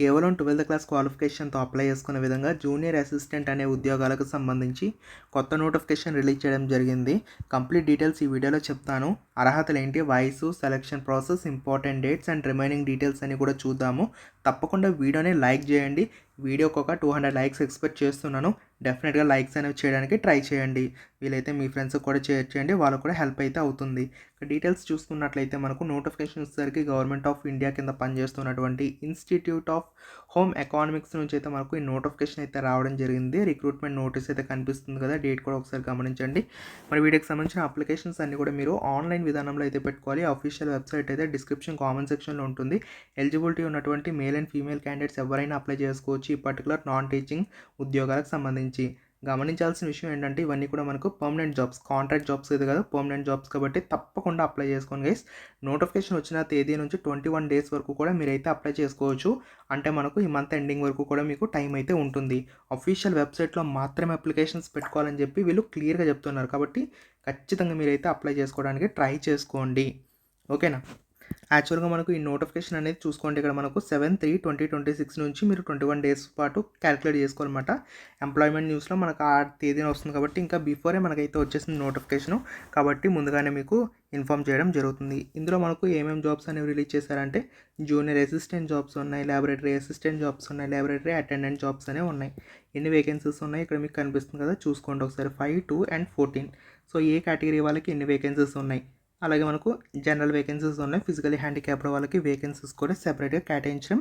కేవలం twelfth class క్వాలిఫికేషన్తో apply చేసుకునే విధంగా జూనియర్ అసిస్టెంట్ అనే ఉద్యోగాలకు సంబంధించి కొత్త నోటిఫికేషన్ రిలీజ్ చేయడం జరిగింది. కంప్లీట్ డీటెయిల్స్ ఈ వీడియోలో చెప్తాను. అర్హతలు ఏంటి? వయసు selection process important dates and remaining details అని కూడా చూద్దాము. తప్పకుండా వీడియోని లైక్ చేయండి. వీడియోకి ఒక టూ హండ్రెడ్ లైక్స్ ఎక్స్పెక్ట్ చేస్తున్నాను. డెఫినెట్గా లైక్స్ అనేవి చేయడానికి ట్రై చేయండి. వీలైతే మీ ఫ్రెండ్స్కి కూడా షేర్ చేయండి. వాళ్ళకు కూడా హెల్ప్ అయితే అవుతుంది. డీటెయిల్స్ చూసుకున్నట్లయితే మనకు నోటిఫికేషన్ వచ్చేసరికి గవర్నమెంట్ ఆఫ్ ఇండియా కింద పనిచేస్తున్నటువంటి ఇన్స్టిట్యూట్ ఆఫ్ హోమ్ ఎకానమిక్స్ నుంచి అయితే మనకు ఈ నోటిఫికేషన్ అయితే రావడం జరిగింది. రిక్రూట్మెంట్ నోటీస్ అయితే కనిపిస్తుంది కదా డేట్ కూడా ఒకసారి గమనించండి. మరి వీటికి సంబంధించిన అప్లికేషన్స్ అన్ని కూడా మీరు ఆన్లైన్ విధానంలో అయితే పెట్టుకోవాలి. అఫీషియల్ వెబ్సైట్ అయితే డిస్క్రిప్షన్ కామెంట్ సెక్షన్లో ఉంటుంది. ఎలిజిబిలిటీ ఉన్నటువంటి మేల్ అండ్ ఫీమేల్ క్యాండిడేట్స్ ఎవరైనా అప్లై చేసుకోవచ్చు. ఈ పర్టికులర్ నాన్ టీచింగ్ ఉద్యోగాలకు సంబంధించి. గమనించాల్సిన విషయం ఏంటంటే ఇవన్నీ కూడా మనకు పర్మనెంట్ జాబ్స్ కాంట్రాక్ట్ జాబ్స్ ఇది కదా పర్మనెంట్ జాబ్స్ కాబట్టి తప్పకుండా అప్లై చేసుకోండి గైస్ నోటిఫికేషన్ వచ్చిన తేదీ నుంచి ట్వంటీ వన్ డేస్ వరకు కూడా మీరైతే అప్లై చేసుకోవచ్చు. అంటే మనకు ఈ మంత్ ఎండింగ్ వరకు కూడా మీకు టైం అయితే ఉంటుంది. అఫీషియల్ వెబ్సైట్లో మాత్రమే అప్లికేషన్స్ పెట్టుకోవాలని చెప్పి వీళ్ళు క్లియర్గా చెప్తున్నారు కాబట్టి ఖచ్చితంగా మీరైతే అప్లై చేసుకోవడానికి ట్రై చేసుకోండి. ఓకేనా యాక్చువల్గా మనకు ఈ నోటిఫికేషన్ అనేది చూసుకోండి. ఇక్కడ మనకు seven three twenty twenty six నుంచి మీరు ట్వంటీ వన్ డేస్ పాటు క్యాలిక్యులేట్ చేసుకోవాలన్నమాట. ఎంప్లాయ్మెంట్ న్యూస్లో మనకు ఆ తేదీన వస్తుంది కాబట్టి ఇంకా బిఫోరే మనకైతే వచ్చేసింది నోటిఫికేషన్ కాబట్టి ముందుగానే మీకు ఇన్ఫామ్ చేయడం జరుగుతుంది. ఇందులో మనకు ఏమేమి జాబ్స్ అనేవి రిలీజ్ చేశారంటే జూనియర్ అసిస్టెంట్ జాబ్స్ ఉన్నాయి ల్యాబొరేటరీ అసిస్టెంట్ జాబ్స్ ఉన్నాయి ల్యాబొరేటరీ అటెండెంట్ జాబ్స్ అనేవి ఉన్నాయి. ఎన్ని వేకెన్సీస్ ఉన్నాయి? ఇక్కడ మీకు కనిపిస్తుంది కదా చూసుకోండి ఒకసారి. Five two and fourteen so A category వాళ్ళకి ఎన్ని వేకెన్సీస్ ఉన్నాయి? అలాగే మనకు జనరల్ వేకెన్సీస్ ఉన్నాయి. ఫిజికలీ హ్యాండిక్యాప్డ్ వాళ్ళకి వేకెన్సీస్ కూడా సెపరేట్గా కేటాయించడం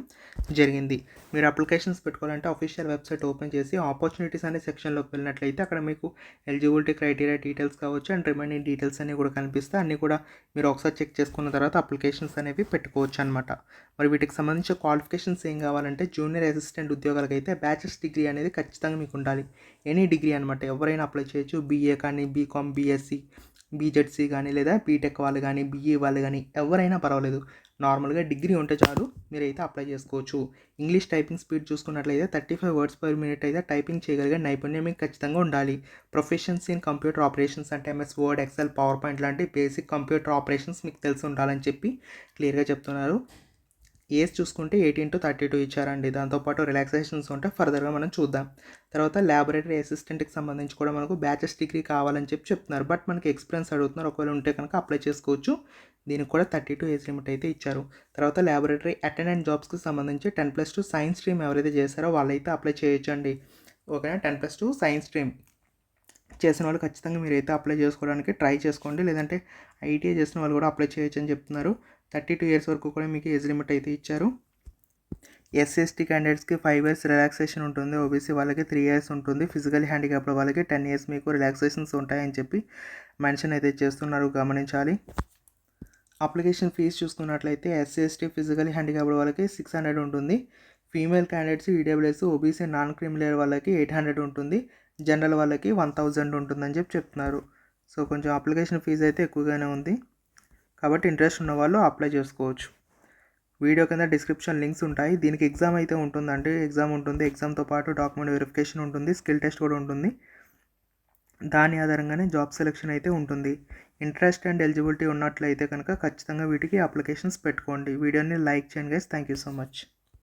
జరిగింది. మీరు అప్లికేషన్స్ పెట్టుకోవాలంటే అఫీషియల్ వెబ్సైట్ ఓపెన్ చేసి ఆపర్చునిటీస్ అనే సెక్షన్లోకి వెళ్ళినట్లయితే అక్కడ మీకు ఎలిజిబిలిటీ క్రైటీరియా డీటెయిల్స్ కావచ్చు అండ్ రిమైనింగ్ డీటెయిల్స్ అనేవి కూడా కనిపిస్తే అన్నీ కూడా మీరు ఒకసారి చెక్ చేసుకున్న తర్వాత అప్లికేషన్స్ అనేవి పెట్టుకోవచ్చు అనమాట మరి వీటికి సంబంధించిన క్వాలిఫికేషన్స్ ఏం కావాలంటే జూనియర్ అసిస్టెంట్ ఉద్యోగాలకు అయితే బ్యాచిలర్స్ డిగ్రీ అనేది ఖచ్చితంగా మీకు ఉండాలి. ఎనీ డిగ్రీ అనమాట ఎవరైనా అప్లై చేయొచ్చు. బీఏ కానీ బీకామ్ బీఎస్సీ బీజెడ్సీ కానీ లేదా బీటెక్ వాళ్ళు కానీ బీఈ వాళ్ళు కానీ ఎవరైనా పర్వాలేదు. నార్మల్గా డిగ్రీ ఉంటే చాలు మీరైతే అప్లై చేసుకోవచ్చు. ఇంగ్లీష్ టైపింగ్ స్పీడ్ చూసుకున్నట్లయితే thirty five words per minute అయితే టైపింగ్ చేయగలిగే నైపుణ్యం మీకు ఖచ్చితంగా ఉండాలి. ప్రొఫెషన్స్ ఇన్ కంప్యూటర్ ఆపరేషన్స్ అంటే MS word excel power point లాంటి బేసిక్ కంప్యూటర్ ఆపరేషన్స్ మీకు తెలిసి ఉండాలని చెప్పి క్లియర్గా చెప్తున్నారు. ఏజ్ చూసుకుంటే ఎయిటీన్ టు థర్టీ టూ ఇచ్చారండి. దాంతోపాటు రిలాక్సేషన్స్ ఉంటే ఫర్దర్గా మనం చూద్దాం. తర్వాత ల్యాబొరేటరీ అసిస్టెంట్కి సంబంధించి కూడా మనకు బ్యాచెస్ డిగ్రీ కావాలని చెప్పి చెప్తున్నారు. బట్ మనకి ఎక్స్పీరియన్స్ అడుగుతున్నారు. ఒకవేళ ఉంటే కనుక అప్లై చేసుకోవచ్చు. దీనికి కూడా థర్టీ టూ ఏజ్ లిమిట్ అయితే ఇచ్చారు. తర్వాత ల్యాబొరేటరీ అటెండెంట్ జాబ్స్కి సంబంధించి ten plus two science stream ఎవరైతే చేశారో వాళ్ళైతే అప్లై చేయొచ్చండి. ఓకేనా? Ten plus two science stream. చేసిన వాళ్ళు ఖచ్చితంగా మీరైతే అప్లై చేసుకోవడానికి ట్రై చేసుకోండి. లేదంటే ఐటీఐ చేసిన వాళ్ళు కూడా అప్లై చేయొచ్చు అని చెప్తున్నారు. థర్టీ టూ ఇయర్స్ వరకు కూడా మీకు ఏజ్ లిమిట్ అయితే ఇచ్చారు. ఎస్సీఎస్టీ క్యాండిడేట్స్కి ఫైవ్ ఇయర్స్ రిలాక్సేషన్ ఉంటుంది. ఓబీసీ వాళ్ళకి త్రీ ఇయర్స్ ఉంటుంది. ఫిజికల్ హ్యాండిక్యాప్డ్ వాళ్ళకి టెన్ ఇయర్స్ మీకు రిలాక్సేషన్స్ ఉంటాయని చెప్పి మెన్షన్ అయితే చేస్తున్నారు. గమనించాలి. అప్లికేషన్ ఫీజు చూసుకున్నట్లయితే ఎస్సీఎస్టీ ఫిజికల్ హ్యాండిక్యాప్డ్ వాళ్ళకి సిక్స్ హండ్రెడ్ ఉంటుంది. Female candidates EWS OBC non criminal వాళ్ళకి ఎయిట్ హండ్రెడ్ ఉంటుంది. జనరల్ వాళ్ళకి వన్ థౌజండ్ ఉంటుందని చెప్పి చెప్తున్నారు. సో కొంచెం అప్లికేషన్ ఫీజు అయితే ఎక్కువగానే ఉంది. కాబట్టి ఇంట్రెస్ట్ ఉన్న వాళ్ళు అప్లై చేసుకోవచ్చు. వీడియో కింద డిస్క్రిప్షన్ లింక్స్ ఉంటాయి. దీనికి ఎగ్జామ్ అయితే ఉంటుందండి. ఎగ్జామ్ ఉంటుంది. ఎగ్జామ్తో పాటు డాక్యుమెంట్ వెరిఫికేషన్ ఉంటుంది. స్కిల్ టెస్ట్ కూడా ఉంటుంది. దాని ఆధారంగానే జాబ్ సెలెక్షన్ అయితే ఉంటుంది. ఇంట్రెస్ట్ అండ్ ఎలిజిబిలిటీ ఉన్నట్లయితే కనుక ఖచ్చితంగా వీటికి అప్లికేషన్స్ పెట్టుకోండి. వీడియోని లైక్ చేయండి guys thank you so much